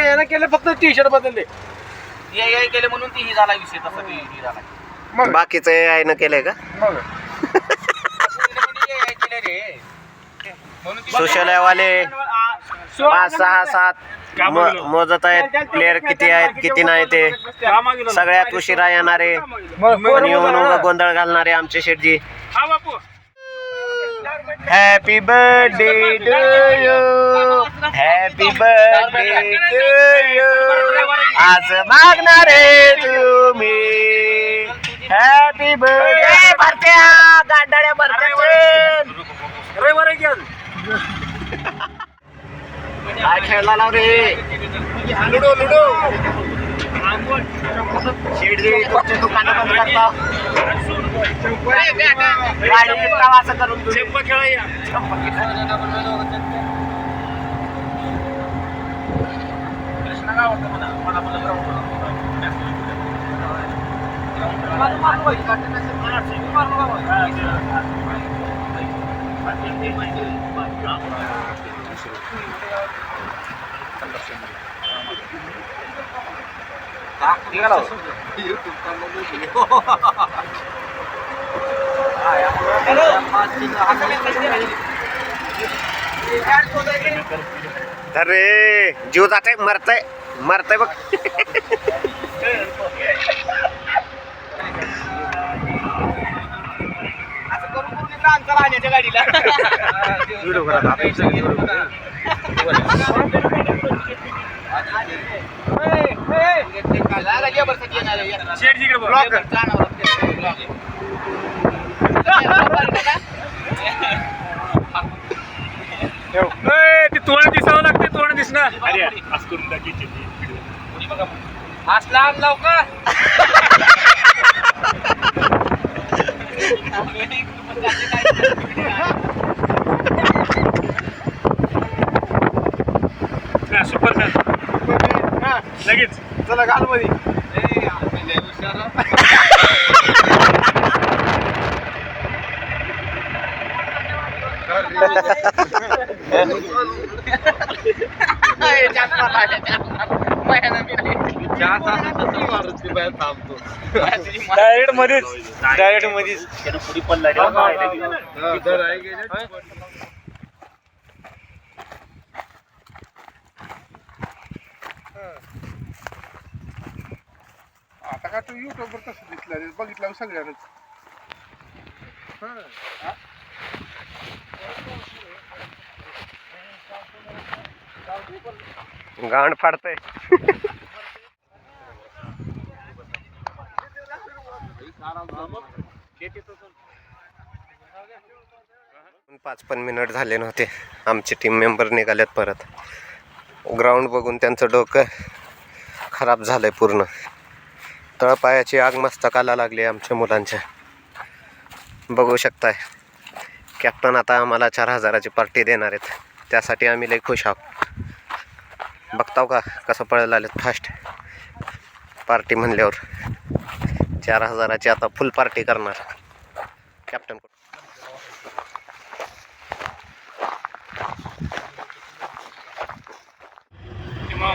यानं केलं फक्त टी शर्ट बदलले ये ये केले म्हणून ती ही झाला विषय तसा ती ही झाला. बाकीचं आहे ना केलंय का? मग. सुशल्यावाले पाच सहा सात म- मोजत आहेत प्लेअर किती आहेत किती नाही ते. सगळ्यात उशिरा येणारे आणि येऊन उगा गोंधळ घालणारे आमचे शेटजी. Happy birthday to you happy birthday to you आज मागणारे तुम्ही. हॅपी बर्थडे भरत्या. गांडाळ्या भरत्या. काय खेळला लाव रे लुडो लुडो. शेडजी तुमचे दुकान बंद करता गाडी प्रवास करून तुम्ही. अरे जीव जाते मरतय मरतय बघ. गाडीला. ते तोंड दिसावं लागते तोंड दिसणार असला आणलाव का सुपर लगेच. चला घाल मध्ये डायरेक्ट मध्येच डायरेक्ट मध्येच. आता का तू युट्यूबवर कसं दिसला रे बघितलं सगळ्यांनाच हा? गांड फाडतय. पाच पण मिनिट झाले नव्हते. आमचे टीम मेंबर निघालेत परत. ग्राउंड बघून त्यांचं डोकं खराब झालंय पूर्ण. तळपायाची आग मस्तकाला लागली आमच्या मुलांच्या. बघू शकताय. कॅप्टन आता आम्हाला चार हजाराची पार्टी देणार आहेत. त्यासाठी आम्ही लई खुश आहोत. बघताव का कसं पळायला आलेत फास्ट पार्टी म्हणल्यावर. चार हजाराची आता फुल पार्टी करणार. कॅप्टन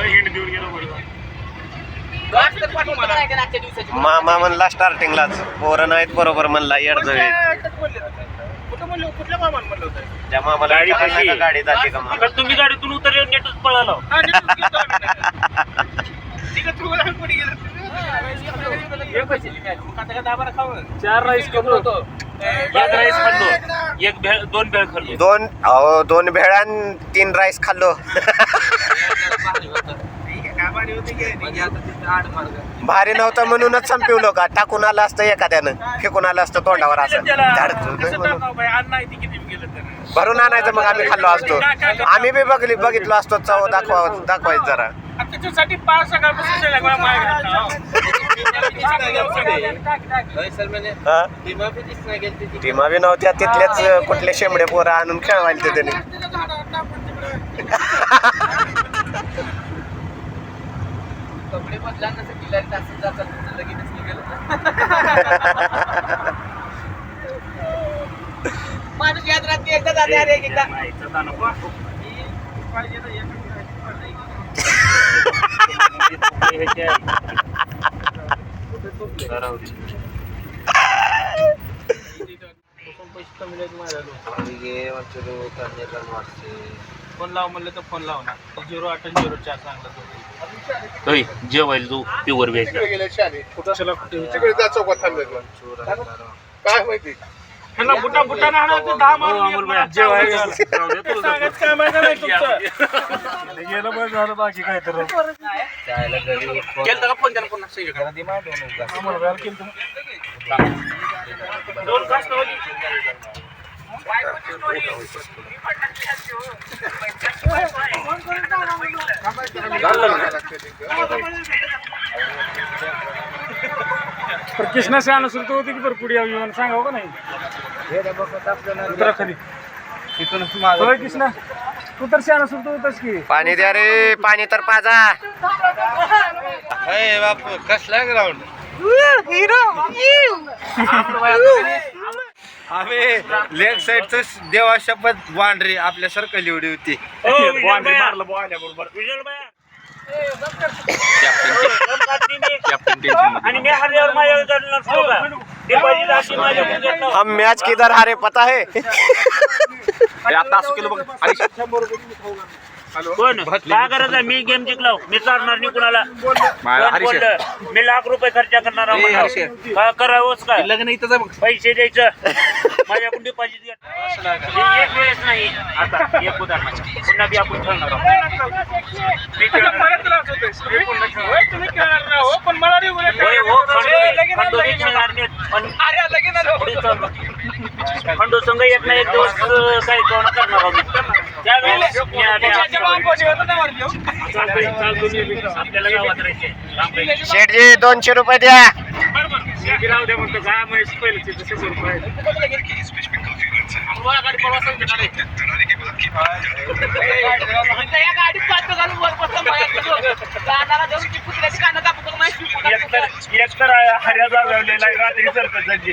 हिंड देऊन गेलो बरोबर मामा म्हणला स्टार्टिंगलाच पोरं नाहीत बरोबर म्हणला येडजवे कुठल्या मामान म्हणलं होतं? त्या मामाला गाडी विचारलं कशी? का गाडी जाते का मामा? तुम्ही गाडीतून उतरले नेटच पळाला. चार राईस खाल्लो एक राईस खाल्लो. एक भेळ दोन भेळ खाल्लो. दोन अहो दोन भेळा आणि तीन राईस खाल्लो. भारी नव्हतं म्हणूनच संपवलं का टाकून आलं असतं एखाद्यानं. फेकून आलं असतं तोंडावर असं. भरून आणायचं मग आम्ही खाल्लो असतो. आम्ही बी बघली बघितलो असतो. चव दाखवा दाखवायचं जरा. त्याच्यासाठी पाच सकाळपासून सगळ्या माय हा. टीमा बी नव्हत्या तिथल्याच कुठले शेंबडे पोरं आणून खेळवायला त्याने कपडे बदलांना बदलांसाठी तास जातात लगेच निघेल. माणूस याद राहते एकदा जाते अरे एकदा. फोन लाव म्हणलं तर फोन लाव ना झिरो आठ झिरो चार सांगला होय जेवायला तू प्युअर व्हेज तिकडे गेले शाने. तिकडे जा चौकात थांबले काय माहिती? ह्याला बुटा बुटा ना आणा, ते दहा हो, मारून दे, तुला सांगायचं काय माहिती नाही तुमचं. केलं का फोन त्याला पुन्हा सगळीकडे? दोन कास्ट होती. कृष्णा से होती की बरं पुढे यावी म्हणून सांगावं का नाही? होय कृष्णा तू तर शहाणा सुरत होतास की. पाणी द्या रे पाणी तर पाजा. बापू कसला ग्राउंड आम्ही लेग साईडच देवा शपथ बांढरी आपल्या सर्कल एवढी होती. बाउंड्री मारलं बुवा आल्याबरोबर. हम मॅच किधर हारे पता है? आता असं केलं बघ. आणि कोण काय गरज आहे मी गेम जिंकलो मी चालणार नाही कुणाला कोण बोललं? मी लाख रुपये खर्च करणार आहे म्हणलं. हरीश. काय करावंच काय लग्न इथं बघ पैसे द्यायचं माझ्याकडून डिपॉझिट एक वेळेस नाही आता एक पुन्हा बी आपण आहोत. मी खेळणार. होय, हो, हो. खंडू खेळणार नाहीत. पण. पुढे चालू. संघ एक ना एक दिवस अं, काही कोण करणार आहोत शेठजी दोनशे रुपये द्या. राहू म्हणतो काय रुपये. एकतर हऱ्या जागवलेला आहे रात्री सरपंचाची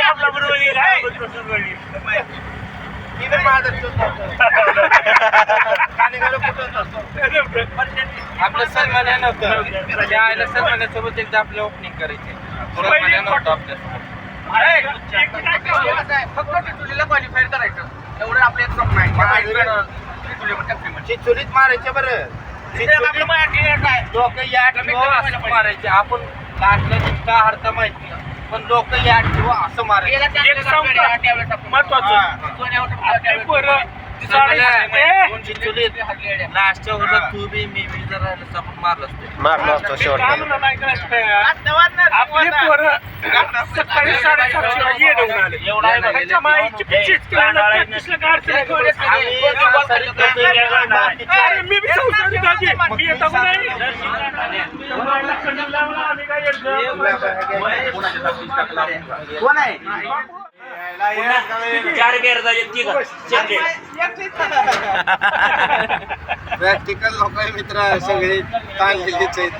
आपला बरोबर येईल, सन्मान आहे नव्हतं. त्या आईला सन्मानासोबत एकदा आपलं ओपनिंग करायचे. सन्मान नव्हतं आपल्यासोबत. करायचं. एवढं आपल्या स्वप्न आहे. चिचुलीत मारायचे बरं. या मारायचे. आपण लाटला जितका हरता माहिती. पण लोक या किंवा असं सांगू महत्वाचं लास्टच्या वरला तू बी मी बी जरा आपण मारलं असते मारलो असतो शेवटला आपली पोरं सकाळी साडेसातशेला आहे बघ. त्यांच्या माईची पिचीच केलं, प्रॅक्टिसला गाडीचं ठेवलं. अरे, मी बी संसारी दाजी. मी येतो का नाही? माईला खंडील लावला, आम्ही काय चार बेर झाले तिघ चेंडे प्रॅक्टिकल लोक मित्र सगळे ताणलेलेच आहेत.